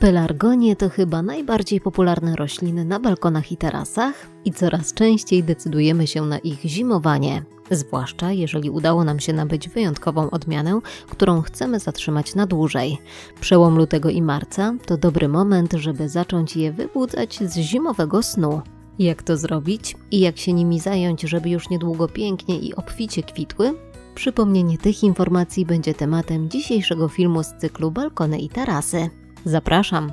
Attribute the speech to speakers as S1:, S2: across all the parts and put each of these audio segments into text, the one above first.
S1: Pelargonie to chyba najbardziej popularne rośliny na balkonach i terasach i coraz częściej decydujemy się na ich zimowanie. Zwłaszcza jeżeli udało nam się nabyć wyjątkową odmianę, którą chcemy zatrzymać na dłużej. Przełom lutego i marca to dobry moment, żeby zacząć je wybudzać z zimowego snu. Jak to zrobić i jak się nimi zająć, żeby już niedługo pięknie i obficie kwitły? Przypomnienie tych informacji będzie tematem dzisiejszego filmu z cyklu Balkony i Tarasy. Zapraszam!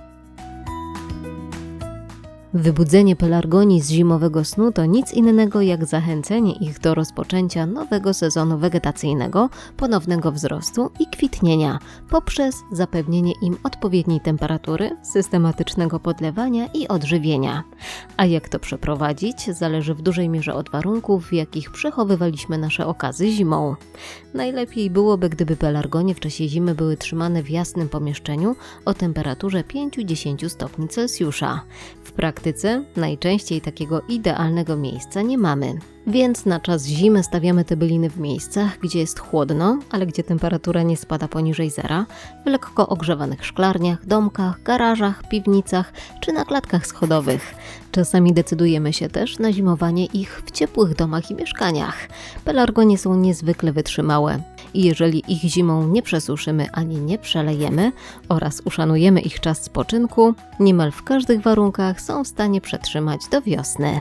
S1: Wybudzenie pelargonii z zimowego snu to nic innego jak zachęcenie ich do rozpoczęcia nowego sezonu wegetacyjnego, ponownego wzrostu i kwitnienia poprzez zapewnienie im odpowiedniej temperatury, systematycznego podlewania i odżywienia. A jak to przeprowadzić, zależy w dużej mierze od warunków, w jakich przechowywaliśmy nasze okazy zimą. Najlepiej byłoby, gdyby pelargonie w czasie zimy były trzymane w jasnym pomieszczeniu o temperaturze 5-10 stopni Celsjusza. W praktyce najczęściej takiego idealnego miejsca nie mamy. Więc na czas zimy stawiamy te byliny w miejscach, gdzie jest chłodno, ale gdzie temperatura nie spada poniżej zera, w lekko ogrzewanych szklarniach, domkach, garażach, piwnicach czy na klatkach schodowych. Czasami decydujemy się też na zimowanie ich w ciepłych domach i mieszkaniach. Pelargonie są niezwykle wytrzymałe i jeżeli ich zimą nie przesuszymy ani nie przelejemy oraz uszanujemy ich czas spoczynku, niemal w każdych warunkach są w stanie przetrzymać do wiosny.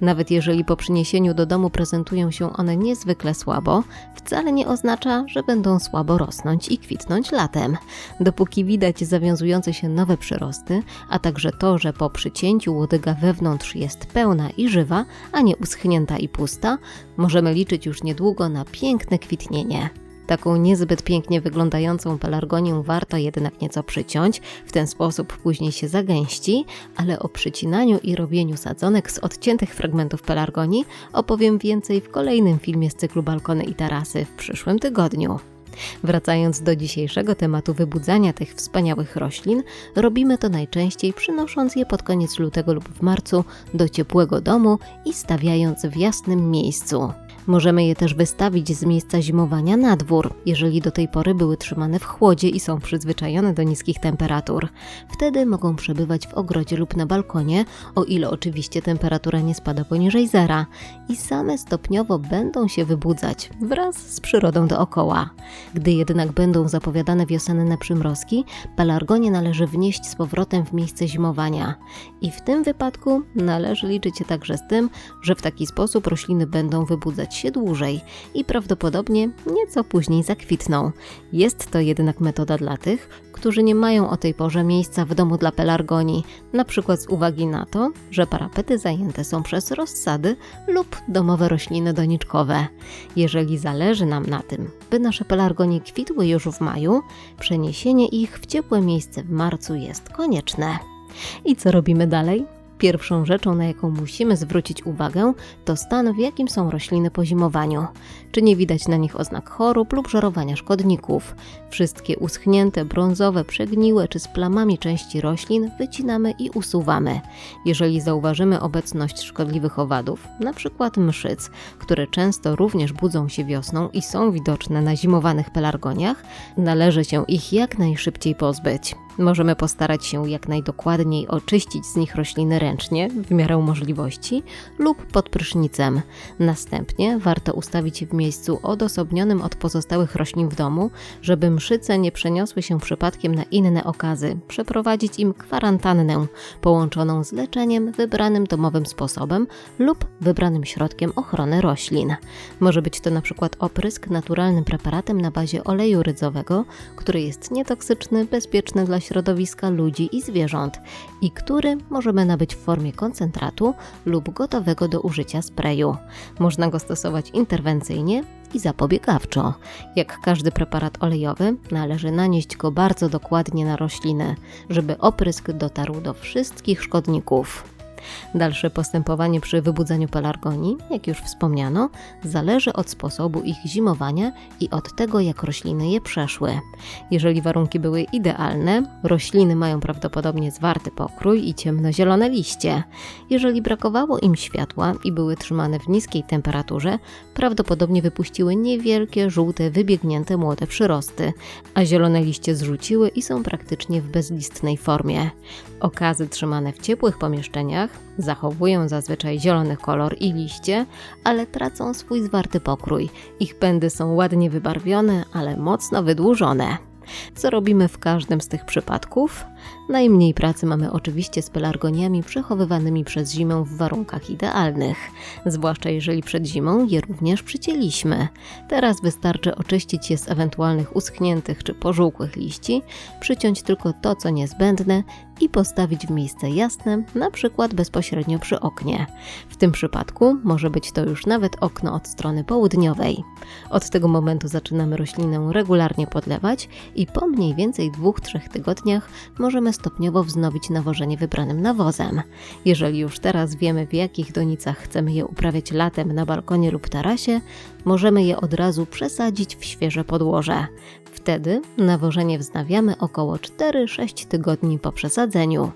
S1: Nawet jeżeli po przyniesieniu do domu prezentują się one niezwykle słabo, wcale nie oznacza, że będą słabo rosnąć i kwitnąć latem. Dopóki widać zawiązujące się nowe przyrosty, a także to, że po przycięciu łodyga wewnątrz jest pełna i żywa, a nie uschnięta i pusta, możemy liczyć już niedługo na piękne kwitnienie. Taką niezbyt pięknie wyglądającą pelargonię warto jednak nieco przyciąć, w ten sposób później się zagęści, ale o przycinaniu i robieniu sadzonek z odciętych fragmentów pelargonii opowiem więcej w kolejnym filmie z cyklu Balkony i Tarasy w przyszłym tygodniu. Wracając do dzisiejszego tematu wybudzania tych wspaniałych roślin, robimy to najczęściej przynosząc je pod koniec lutego lub w marcu do ciepłego domu i stawiając w jasnym miejscu. Możemy je też wystawić z miejsca zimowania na dwór, jeżeli do tej pory były trzymane w chłodzie i są przyzwyczajone do niskich temperatur. Wtedy mogą przebywać w ogrodzie lub na balkonie, o ile oczywiście temperatura nie spada poniżej zera i same stopniowo będą się wybudzać wraz z przyrodą dookoła. Gdy jednak będą zapowiadane wiosenne przymrozki, pelargonie należy wnieść z powrotem w miejsce zimowania. I w tym wypadku należy liczyć się także z tym, że w taki sposób rośliny będą wybudzać się dłużej i prawdopodobnie nieco później zakwitną. Jest to jednak metoda dla tych, którzy nie mają o tej porze miejsca w domu dla pelargonii, na przykład z uwagi na to, że parapety zajęte są przez rozsady lub domowe rośliny doniczkowe. Jeżeli zależy nam na tym, by nasze pelargonie kwitły już w maju, przeniesienie ich w ciepłe miejsce w marcu jest konieczne. I co robimy dalej? Pierwszą rzeczą, na jaką musimy zwrócić uwagę, to stan, w jakim są rośliny po zimowaniu. Czy nie widać na nich oznak chorób lub żerowania szkodników. Wszystkie uschnięte, brązowe, przegniłe czy z plamami części roślin wycinamy i usuwamy. Jeżeli zauważymy obecność szkodliwych owadów, np. mszyc, które często również budzą się wiosną i są widoczne na zimowanych pelargoniach, należy się ich jak najszybciej pozbyć. Możemy postarać się jak najdokładniej oczyścić z nich rośliny ręcznie, w miarę możliwości, lub pod prysznicem. Następnie warto ustawić je w miejscu odosobnionym od pozostałych roślin w domu, żeby mszyce nie przeniosły się przypadkiem na inne okazy, przeprowadzić im kwarantannę połączoną z leczeniem wybranym domowym sposobem lub wybranym środkiem ochrony roślin. Może być to na przykład oprysk naturalnym preparatem na bazie oleju rydzowego, który jest nietoksyczny, bezpieczny dla środowiska ludzi i zwierząt i który możemy nabyć w formie koncentratu lub gotowego do użycia sprayu. Można go stosować interwencyjnie i zapobiegawczo. Jak każdy preparat olejowy, należy nanieść go bardzo dokładnie na rośliny, żeby oprysk dotarł do wszystkich szkodników. Dalsze postępowanie przy wybudzaniu pelargonii, jak już wspomniano, zależy od sposobu ich zimowania i od tego, jak rośliny je przeszły. Jeżeli warunki były idealne, rośliny mają prawdopodobnie zwarty pokrój i ciemnozielone liście. Jeżeli brakowało im światła i były trzymane w niskiej temperaturze, prawdopodobnie wypuściły niewielkie, żółte, wybiegnięte młode przyrosty, a zielone liście zrzuciły i są praktycznie w bezlistnej formie. Okazy trzymane w ciepłych pomieszczeniach zachowują zazwyczaj zielony kolor i liście, ale tracą swój zwarty pokrój. Ich pędy są ładnie wybarwione, ale mocno wydłużone. Co robimy w każdym z tych przypadków? Najmniej pracy mamy oczywiście z pelargoniami przechowywanymi przez zimę w warunkach idealnych, zwłaszcza jeżeli przed zimą je również przycięliśmy. Teraz wystarczy oczyścić je z ewentualnych uschniętych czy pożółkłych liści, przyciąć tylko to, co niezbędne i postawić w miejsce jasne, na przykład bezpośrednio przy oknie. W tym przypadku może być to już nawet okno od strony południowej. Od tego momentu zaczynamy roślinę regularnie podlewać i po mniej więcej 2-3 tygodniach stopniowo wznowić nawożenie wybranym nawozem. Jeżeli już teraz wiemy, w jakich donicach chcemy je uprawiać latem na balkonie lub tarasie, możemy je od razu przesadzić w świeże podłoże. Wtedy nawożenie wznawiamy około 4-6 tygodni po przesadzeniu.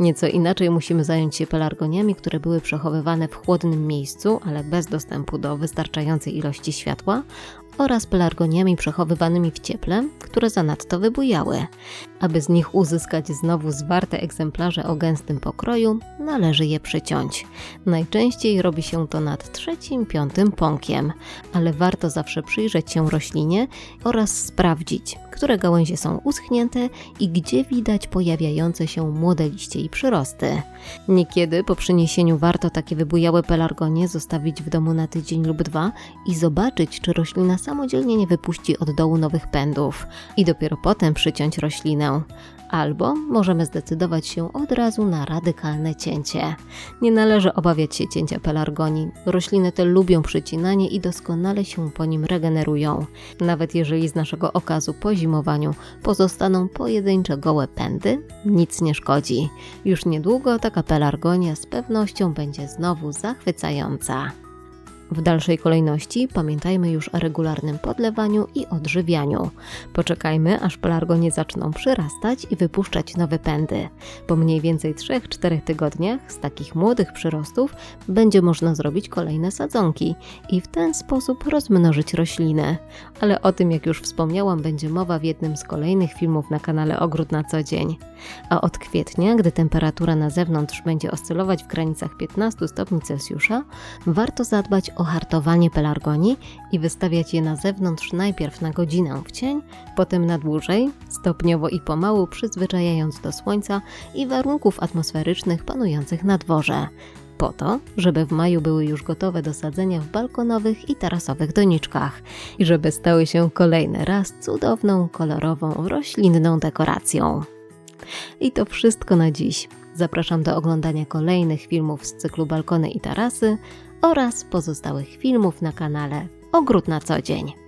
S1: Nieco inaczej musimy zająć się pelargoniami, które były przechowywane w chłodnym miejscu, ale bez dostępu do wystarczającej ilości światła, oraz pelargoniami przechowywanymi w cieple, które zanadto wybujały. Aby z nich uzyskać znowu zwarte egzemplarze o gęstym pokroju, należy je przyciąć. Najczęściej robi się to nad trzecim, piątym pąkiem, ale warto zawsze przyjrzeć się roślinie oraz sprawdzić, które gałęzie są uschnięte i gdzie widać pojawiające się młode liście i przyrosty. Niekiedy po przyniesieniu warto takie wybujałe pelargonie zostawić w domu na tydzień lub dwa i zobaczyć, czy roślina samodzielnie nie wypuści od dołu nowych pędów i dopiero potem przyciąć roślinę. Albo możemy zdecydować się od razu na radykalne cięcie. Nie należy obawiać się cięcia pelargonii. Rośliny te lubią przycinanie i doskonale się po nim regenerują. Nawet jeżeli z naszego okazu po zimowaniu pozostaną pojedyncze gołe pędy, nic nie szkodzi. Już niedługo taka pelargonia z pewnością będzie znowu zachwycająca. W dalszej kolejności pamiętajmy już o regularnym podlewaniu i odżywianiu. Poczekajmy, aż pelargonie zaczną przyrastać i wypuszczać nowe pędy. Po mniej więcej 3-4 tygodniach z takich młodych przyrostów będzie można zrobić kolejne sadzonki i w ten sposób rozmnożyć rośliny. Ale o tym, jak już wspomniałam, będzie mowa w jednym z kolejnych filmów na kanale Ogród na co dzień. A od kwietnia, gdy temperatura na zewnątrz będzie oscylować w granicach 15 stopni Celsjusza, warto zadbać o hartowanie pelargonii i wystawiać je na zewnątrz najpierw na godzinę w cień, potem na dłużej, stopniowo i pomału przyzwyczajając do słońca i warunków atmosferycznych panujących na dworze po to, żeby w maju były już gotowe do sadzenia w balkonowych i tarasowych doniczkach i żeby stały się kolejny raz cudowną, kolorową, roślinną dekoracją. I to wszystko na dziś. Zapraszam do oglądania kolejnych filmów z cyklu Balkony i Tarasy oraz pozostałych filmów na kanale Ogród na co dzień.